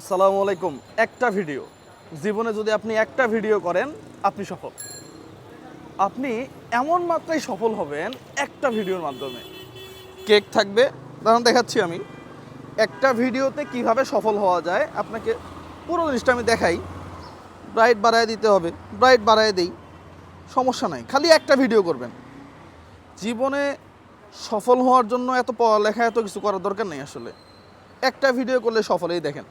আসসালামু আলাইকুম। একটা ভিডিও। জীবনে যদি আপনি একটা ভিডিও করেন, আপনি সফল। আপনি এমন মাত্রাই সফল হবেন একটা ভিডিওর মাধ্যমে। কেক থাকবে, দাঁড়ান দেখাচ্ছি আমি। একটা ভিডিওতে কীভাবে সফল হওয়া যায়, আপনাকে পুরো জিনিসটা আমি দেখাই। ব্রাইট বাড়ায় দিতে হবে, ব্রাইট বাড়ায় দেই। সমস্যা নাই, খালি একটা ভিডিও করবেন। জীবনে সফল হওয়ার জন্য এত পড়ালেখা, এত কিছু করার দরকার নেই আসলে। একটা ভিডিও করলে সফলেই দেখেন।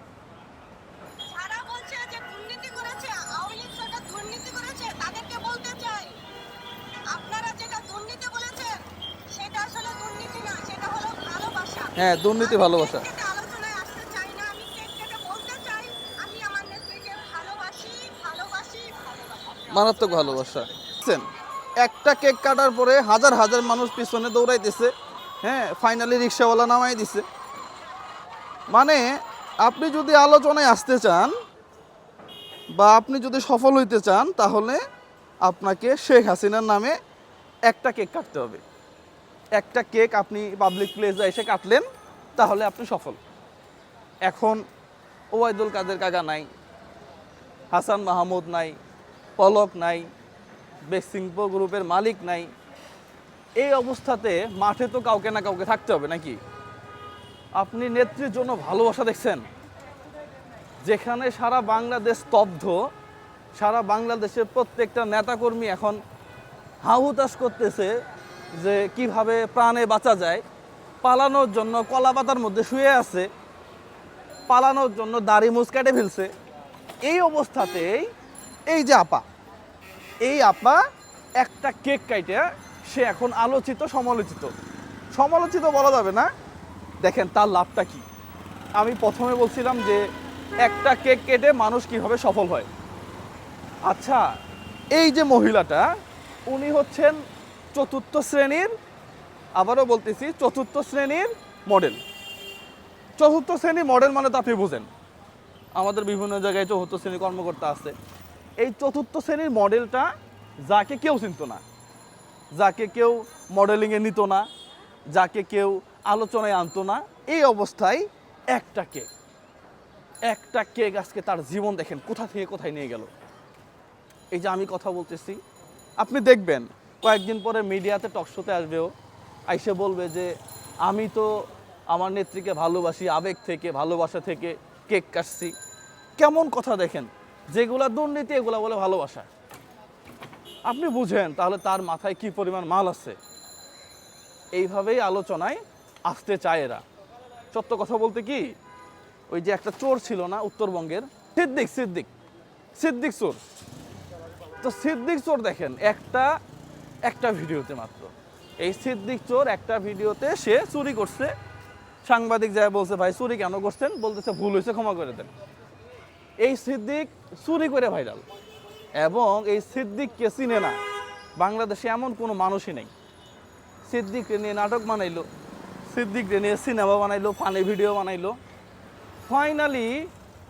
ভালোবাসি দুর্নীতি ভালোবাসা। মারাত্মক ভালোবাসা। একটা কেক কাটার পরে হাজার হাজার মানুষ পিছনে দৌড়াইতেছে হ্যাঁ ফাইনালি রিক্সাওয়ালা নামাই দিছে। মানে আপনি যদি আলোচনায় আসতে চান বা আপনি যদি সফল হইতে চান তাহলে আপনাকে শেখ হাসিনার নামে একটা কেক কাটতে হবে। একটা কেক আপনি পাবলিক প্লেসে এসে কাটলেন, তাহলে আপনি সফল। এখন ওয়াইদুল কাদের কাকা নাই, হাসান মাহমুদ নাই, পলক নাই বেসিংপো গ্রুপের মালিক নাই। এই অবস্থাতে মাঠে তো কাউকে না কাউকে থাকতে হবে নাকি? আপনি নেত্রীর জন্য ভালোবাসা দেখছেন। যেখানে সারা বাংলাদেশ স্তব্ধ, সারা বাংলাদেশের প্রত্যেকটা নেতাকর্মী এখন হাহুতাশ করতেছে যে কীভাবে প্রাণে বাঁচা যায়, পালানোর জন্য কলা পাতার মধ্যে শুয়ে আছে, পালানোর জন্য দাড়ি মুছ কেটে ফেলছে। এই অবস্থাতেই এই যে আপা, এই আপা একটা কেক কাইটে, সে এখন আলোচিত, সমালোচিত। সমালোচিত বলা যাবে না। দেখেন তার লাভটা কি? আমি প্রথমে বলছিলাম যে একটা কেক কেটে মানুষ কীভাবে সফল হয়। আচ্ছা এই যে মহিলাটা, উনি হচ্ছেন চতুর্থ শ্রেণির, আবারও বলতেছি, চতুর্থ শ্রেণির মডেল চতুর্থ শ্রেণির মডেল মানে তো আপনি বুঝেন। আমাদের বিভিন্ন জায়গায় চতুর্থ শ্রেণির কর্মকর্তা আছে। এই চতুর্থ শ্রেণির মডেলটা যাকে কেউ চিনত না, যাকে কেউ মডেলিংয়ে নিত না, যাকে কেউ আলোচনায় আনতো না, এই অবস্থায় একটা কেক একটা কেক আজকে তার জীবন দেখেন, কোথা থেকে কোথায় নিয়ে গেল। এই যে আমি কথা বলতেছি, আপনি দেখবেন কয়েকদিন পরে মিডিয়াতে টকশোতে আসবেও আইসে বলবে যে, আমি তো আমার নেত্রীকে ভালোবাসি, আবেগ থেকে, ভালোবাসা থেকে, কেক কাটছি। কেমন কথা দেখেন, যেগুলা দুর্নীতি, এগুলা বলে ভালোবাসা। আপনি বুঝেন তাহলে তার মাথায় কি পরিমাণ মাল আছে? এইভাবেই আলোচনায় আসতে চায় এরা। সত্য কথা বলতে কি, ওই যে একটা চোর ছিল না উত্তরবঙ্গের? সিদ্দিক সিদ্দিক সিদ্দিক চোর। তো সিদ্দিক চোর দেখেন, একটা একটা ভিডিওতে মাত্র। এই সিদ্দিক চোর একটা ভিডিওতে সে চুরি করছে। সাংবাদিক যায় বলছে, ভাই, চুরি কেন করছেন? বলতেছে, ভুল হয়েছে, ক্ষমা করে দেন। এই সিদ্দিক চুরি করে ভাইরাল এবং এই সিদ্দিককে চিনে না। বাংলাদেশে এমন কোনো মানুষই নেই। সিদ্দিককে নিয়ে নাটক বানাইলো, সিদ্দিককে নিয়ে সিনেমা বানাইলো, ফানি ভিডিও বানাইলো। ফাইনালি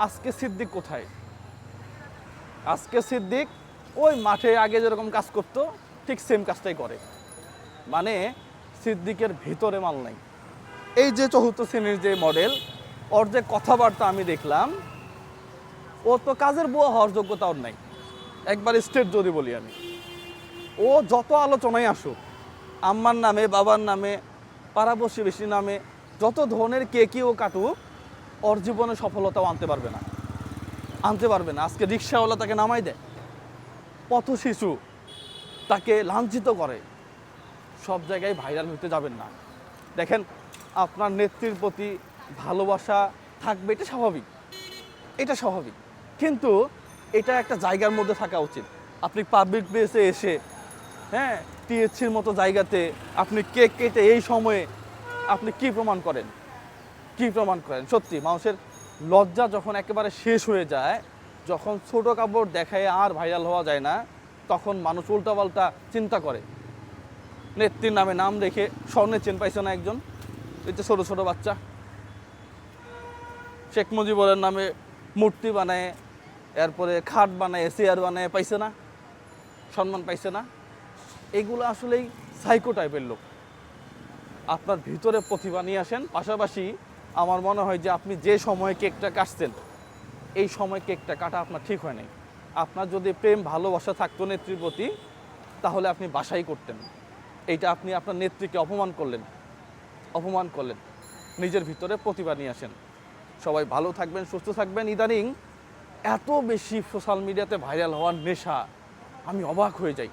আজকে সিদ্দিক কোথায়? আজকে সিদ্দিক ওই মাঠে আগে যেরকম কাজ করতো ঠিক সেম কাজটাই করে। মানে সিদ্দিকের ভিতরে মাল নাই। এই যে চতুর্থ শ্রেণির যে মডেল ওর যে কথাবার্তা আমি দেখলাম, ও তো কাজের বুয়া হওয়ার যোগ্যতা ওর নাই। একবার স্টেট যদি বলি আমি। ও যত আলোচনায় আসুক, আম্মার নামে, বাবার নামে, পাড়া প্রতিবেশীর নামে, যত ধরনের কে কে ও কাটুক, ওর জীবনে সফলতাও আনতে পারবে না। আনতে পারবে না। আজকে রিক্সাওয়ালা তাকে নামাই দেয়। পথ শিশু তাকে লাঞ্ছিত করে। সব জায়গায় ভাইরাল হতে যাবেন না। দেখেন, আপনার নেত্রীর প্রতি ভালোবাসা থাকবে, এটা স্বাভাবিক। এটা স্বাভাবিক। কিন্তু এটা একটা জায়গার মধ্যে থাকা উচিত। আপনি পাবলিক প্লেসে এসে হ্যাঁ টিএসসির মতো জায়গাতে আপনি কেক কেটে এই সময়ে আপনি কি প্রমাণ করেন? কি প্রমাণ করেন? সত্যি, মানুষের লজ্জা যখন একেবারে শেষ হয়ে যায়, যখন ছোট কাপড় দেখায় আর ভাইরাল হওয়া যায় না তখন মানুষ উল্টাপাল্টা চিন্তা করে। নেত্রীর নামে নাম রেখে স্বর্ণের চেন পাইছে না একজন। এই ছোটো ছোটো বাচ্চা। শেখ মুজিবুরের নামে মূর্তি বানায়, এরপরে খাট বানায় চেয়ার বানায়, পাইছে না। সম্মান পাইছে না। এগুলো আসলেই সাইকো টাইপের লোক। আপনার ভিতরে প্রতিভা নিয়ে আসেন, পাশাপাশি আমার মনে হয় যে আপনি যে সময়ে কেকটা কাটছেন, এই সময় কেকটা কাটা আপনার ঠিক হয় নাই। আপনার যদি প্রেম, ভালোবাসা থাকতো নেত্রীর প্রতি, তাহলে আপনি বাসাই করতেন। এইটা আপনি আপনার নেত্রীকে অপমান করলেন। অপমান করলেন। নিজের ভিতরে প্রতিভা নিয়ে আসেন। সবাই ভালো থাকবেন, সুস্থ থাকবেন। ইদানিং এত বেশি সোশ্যাল মিডিয়াতে ভাইরাল হওয়ার নেশা, আমি অবাক হয়ে যাই।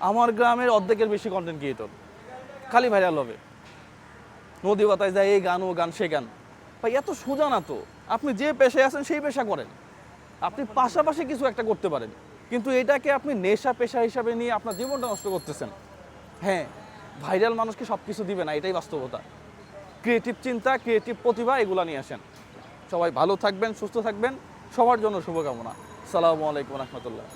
আমার গ্রামের অর্ধেকের বেশি কন্টেন্ট ক্রিয়েটর খালি ভাইরাল হবে। নদী বাতায় যায়, এই গান, ও গান, সে গান। ভাই, এত সোজা না তো। আপনি যে পেশায় আছেন, সেই পেশা করেন। আপনি পাশাপাশি কিছু একটা করতে পারেন। কিন্তু এটাকে আপনি নেশা পেশা হিসাবে নিয়ে আপনার জীবনটা নষ্ট করতেছেন। হ্যাঁ ভাইরাল মানুষকে সব কিছু দিবে না, এটাই বাস্তবতা। ক্রিয়েটিভ চিন্তা ক্রিয়েটিভ প্রতিভা, এগুলো নিয়ে আসেন। সবাই ভালো থাকবেন, সুস্থ থাকবেন। সবার জন্য শুভকামনা। সালামু আলাইকুম রহমতুল্লাহ।